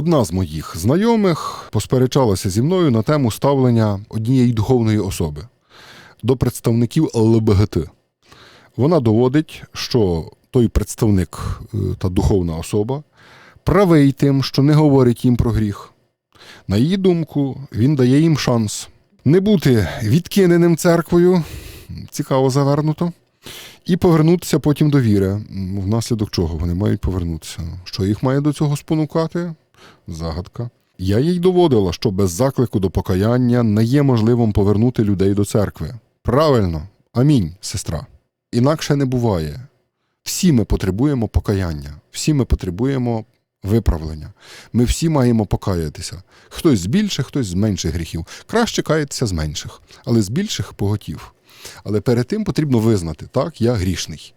Одна з моїх знайомих посперечалася зі мною на тему ставлення однієї духовної особи до представників ЛГБТ. Вона доводить, що той представник е, та духовна особа правий тим, що не говорить їм про гріх. На її думку, він дає їм шанс не бути відкиненим церквою, цікаво завернуто, і повернутися потім до віри. Внаслідок чого вони мають повернутися. Що їх має до цього спонукати? Загадка. Я їй доводила, що без заклику до покаяння не є можливим повернути людей до церкви. Правильно, амінь, сестра. Інакше не буває. Всі ми потребуємо покаяння, всі ми потребуємо виправлення. Ми всі маємо покаятися. Хтось з більших, хтось з менших гріхів. Краще каятися з менших, але з більших поготів. Але перед тим потрібно визнати, так, я грішний.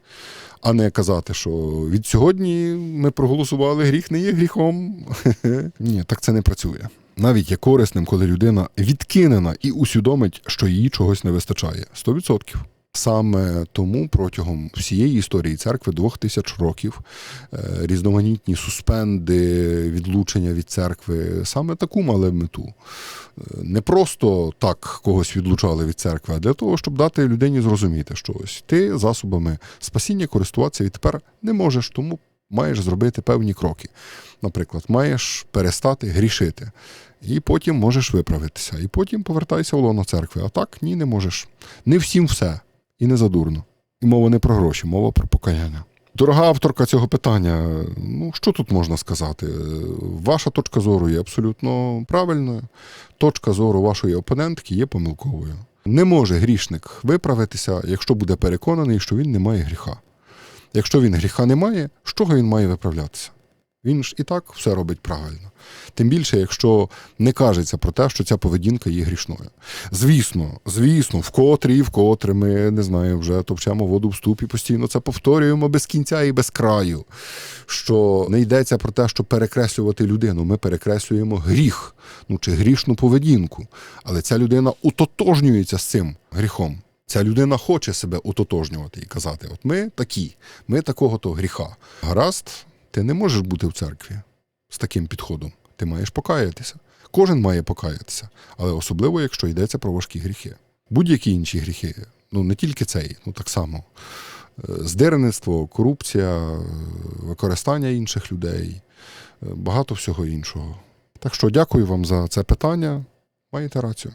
А не казати, що від сьогодні ми проголосували, гріх не є гріхом. Ні, так це не працює. Навіть є корисним, коли людина відкинена і усвідомить, що їй чогось не вистачає. 100%. Саме тому протягом всієї історії церкви двох тисяч років е, різноманітні суспенди, відлучення від церкви саме таку мали мету. Е, Не просто так когось відлучали від церкви, а для того, щоб дати людині зрозуміти, що ось ти засобами спасіння користуватися відтепер не можеш, тому маєш зробити певні кроки. Наприклад, маєш перестати грішити, і потім можеш виправитися, і потім повертайся в лоно церкви. А так ні, не можеш. Не всім все, і не задурно. І мова не про гроші, мова про покаяння. Дорога авторка цього питання, ну що тут можна сказати? Е, Ваша точка зору є абсолютно правильною. Точка зору вашої опонентки є помилковою. Не може грішник виправитися, якщо буде переконаний, що він не має гріха. Якщо він гріха не має, з чого він має виправлятися? Він ж і так все робить правильно. Тим більше, якщо не кажеться про те, що ця поведінка є грішною. Звісно, звісно, вкотре і вкотре ми не знаю, вже товчемо воду в ступі, постійно це повторюємо без кінця і без краю. Що не йдеться про те, щоб перекреслювати людину. Ми перекреслюємо гріх, ну чи грішну поведінку. Але ця людина утотожнюється з цим гріхом. Ця людина хоче себе утотожнювати і казати: от ми такі, ми такого то гріха. Гаразд, ти не можеш бути в церкві з таким підходом. Ти маєш покаятися. Кожен має покаятися, але особливо, якщо йдеться про важкі гріхи. Будь-які інші гріхи, ну не тільки цей, ну так само. Е, Здирництво, корупція, е, використання інших людей, е, багато всього іншого. Так що дякую вам за це питання. Маєте рацію.